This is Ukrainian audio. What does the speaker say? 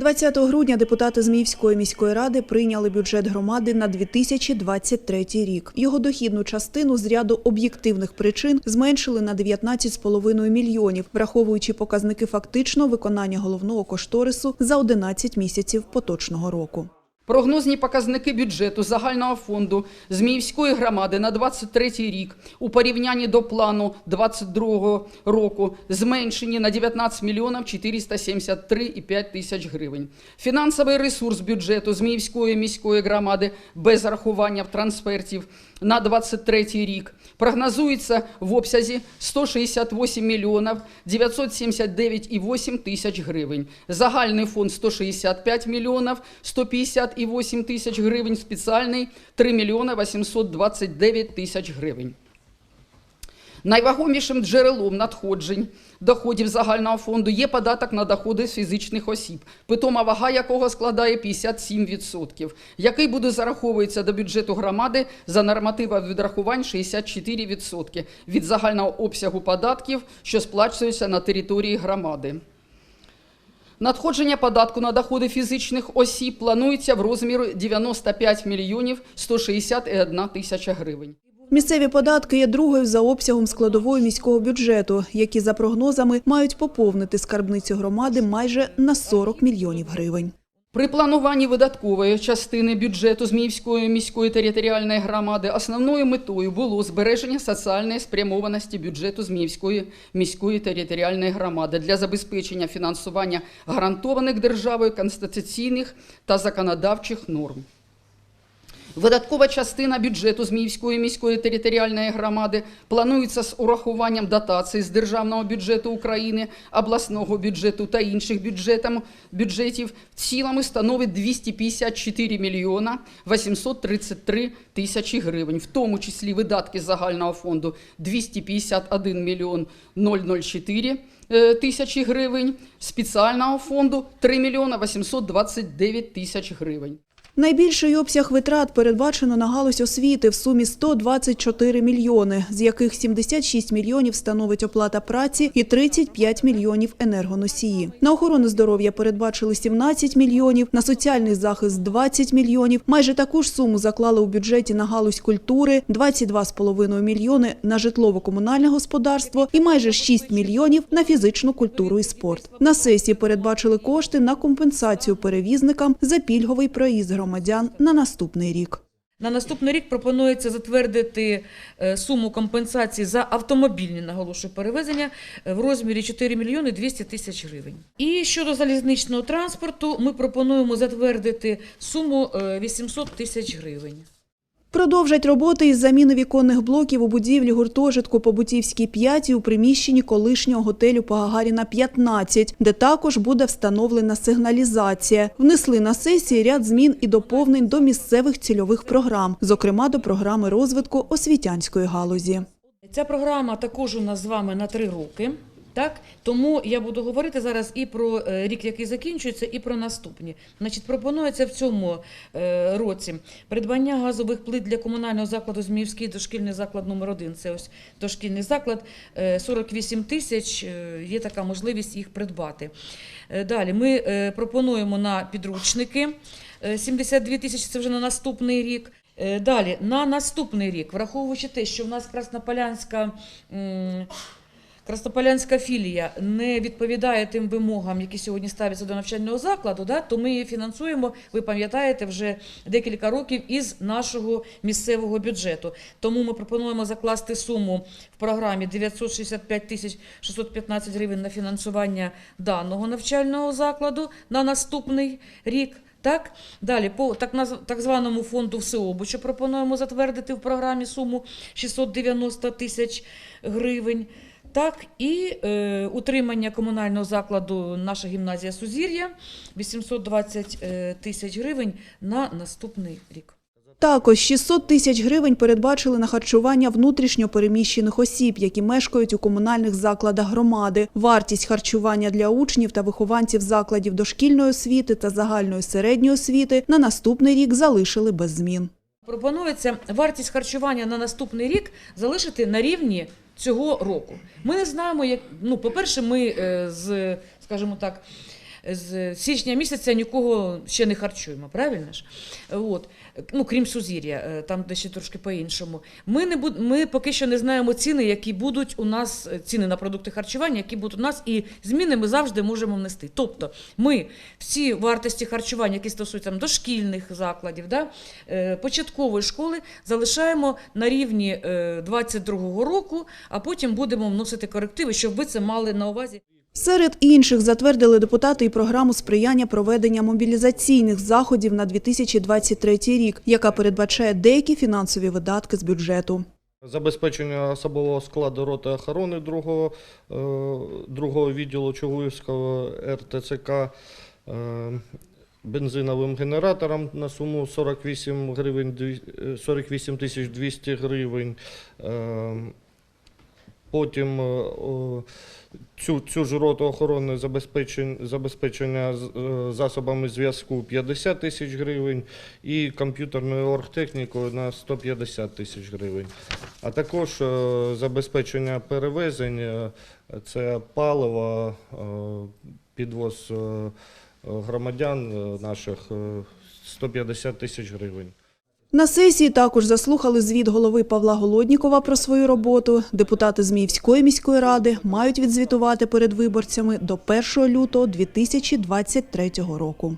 20 грудня депутати Зміївської міської ради прийняли бюджет громади на 2023 рік. Його дохідну частину з ряду об'єктивних причин зменшили на 19,5 мільйонів, враховуючи показники фактичного виконання головного кошторису за 11 місяців поточного року. Прогнозні показники бюджету загального фонду Зміївської громади на 23 рік у порівнянні до плану 22 року зменшені на 19 мільйонів 473,5 тисяч гривень. Фінансовий ресурс бюджету Зміївської міської громади без рахування трансфертів на 23 рік прогнозується в обсязі 168 мільйонів 979,8 тисяч гривень. Загальний фонд 165 мільйонів 150,8 тисяч гривень, спеціальний 3 мільйони 829 тисяч гривень. Найвагомішим джерелом надходжень доходів загального фонду є податок на доходи з фізичних осіб, питома вага якого складає 57%, який буде зараховується до бюджету громади за нормативом відрахувань 64% від загального обсягу податків, що сплачуються на території громади. Надходження податку на доходи фізичних осіб планується в розмірі 95 мільйонів 161 тисяча гривень. Місцеві податки є другою за обсягом складової міського бюджету, які за прогнозами мають поповнити скарбницю громади майже на 40 мільйонів гривень. При плануванні видаткової частини бюджету Зміївської міської територіальної громади основною метою було збереження соціальної спрямованості бюджету Зміївської міської територіальної громади для забезпечення фінансування гарантованих державою конституційних та законодавчих норм. Видаткова частина бюджету Зміївської міської територіальної громади планується з урахуванням дотацій з державного бюджету України, обласного бюджету та інших бюджетів в цілому становить 254 мільйона 833 тисячі гривень, в тому числі видатки загального фонду 251 мільйон 004 е, тисячі гривень, спеціального фонду 3 мільйона 829 тисяч гривень. Найбільший обсяг витрат передбачено на галузь освіти в сумі 124 мільйони, з яких 76 мільйонів становить оплата праці і 35 мільйонів енергоносії. На охорону здоров'я передбачили 17 мільйонів, на соціальний захист 20 мільйонів. Майже таку ж суму заклали у бюджеті на галузь культури, 22,5 мільйони на житлово-комунальне господарство і майже 6 мільйонів на фізичну культуру і спорт. На сесії передбачили кошти на компенсацію перевізникам за пільговий проїзд громадян на наступний рік. На наступний рік пропонується затвердити е, суму компенсації за автомобільні наголошую перевезення е, в розмірі 4 мільйони 200 тисяч гривень. І щодо залізничного транспорту, ми пропонуємо затвердити суму е, 800 тисяч гривень. Продовжать роботи із заміни віконних блоків у будівлі гуртожитку по Бутівській 5 у приміщенні колишнього готелю по Гагаріна 15, де також буде встановлена сигналізація. Внесли на сесії ряд змін і доповнень до місцевих цільових програм, зокрема до програми розвитку освітянської галузі. Ця програма також у нас з вами на три роки. Так, тому я буду говорити зараз і про е, рік, який закінчується, і про наступні. Значить, пропонується в цьому е, році придбання газових плит для комунального закладу Зміївський дошкільний заклад номер 1 Це ось дошкільний заклад. Е, 48 тисяч. е, Є така можливість їх придбати. Далі ми пропонуємо на підручники е, 72 тисячі. Це вже на наступний рік. Далі на наступний рік, враховуючи те, що в нас Краснополянська. Краснополянська філія не відповідає тим вимогам, які сьогодні ставляться до навчального закладу, да, то ми її фінансуємо, ви пам'ятаєте, вже декілька років із нашого місцевого бюджету. Тому ми пропонуємо закласти суму в програмі 965 тисяч 615 гривень на фінансування даного навчального закладу на наступний рік. Так, далі по так наз- так званому фонду всеобучу пропонуємо затвердити в програмі суму 690 тисяч гривень. Так, і е, утримання комунального закладу наша гімназія Сузір'я 820 е, тисяч гривень на наступний рік. Також 600 тисяч гривень передбачили на харчування внутрішньо переміщених осіб, які мешкають у комунальних закладах громади. Вартість харчування для учнів та вихованців закладів дошкільної освіти та загальної середньої освіти на наступний рік залишили без змін. Пропонується вартість харчування на наступний рік залишити на рівні цього року. Ми не знаємо, як ну, по-перше, ми е, з, скажімо так. З січня місяця нікого ще не харчуємо, правильно ж? От. Ну, крім Сузір'я, е, там де ще трошки по-іншому. Ми, не буд... ми поки що не знаємо ціни, які будуть у нас, е, ціни на продукти харчування, які будуть у нас, і зміни ми завжди можемо внести. Тобто ми всі вартості харчування, які стосуються дошкільних закладів, да, е, початкової школи, залишаємо на рівні 22-го року, а потім будемо вносити корективи, щоб ви це мали на увазі. Серед інших затвердили депутати і програму сприяння проведення мобілізаційних заходів на 2023 рік, яка передбачає деякі фінансові видатки з бюджету. Забезпечення особового складу роти охорони другого, е, другого відділу Чугуївського РТЦК е, бензиновим генератором на суму 48 гривень, дві- е, 48 тисяч 200 гривень. Потім е, цю, цю ж роту охорони забезпечення, забезпечення засобами зв'язку 50 тисяч гривень і комп'ютерною оргтехнікою на 150 тисяч гривень. А також е, забезпечення перевезень, е, це паливо, підвоз громадян наших е, 150 тисяч гривень. На сесії також заслухали звіт голови Павла Голоднікова про свою роботу. Депутати Зміївської міської ради мають відзвітувати перед виборцями до 1 лютого 2023 року.